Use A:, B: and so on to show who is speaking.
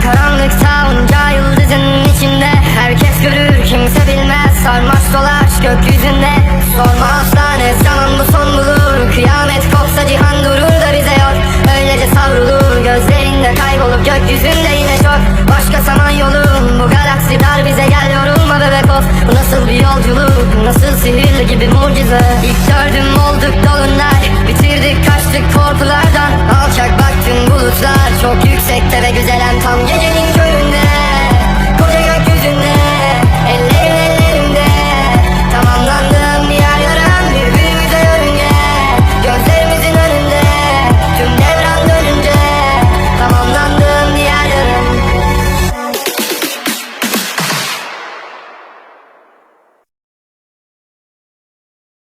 A: karanlıkta onca yıldızın içinde. Herkes görür kimse bilmez. Sarmaş dolaş gökyüzünde. Sorma asla ne zaman bu son bulur. Kıyamet kopsa cihan durur da bize yok. Öylece savrulur gözlerinde kaybolup Gökyüzünde yine çok. Başka saman yolum Bu galaksi dar bize gel yorulma bebek of Bu nasıl bir yolculuk Nasıl sihirli gibi mucize? İlk gördüm olduk dolunay Bitirdik kaçtık korkulardan Ve güzelen tam gece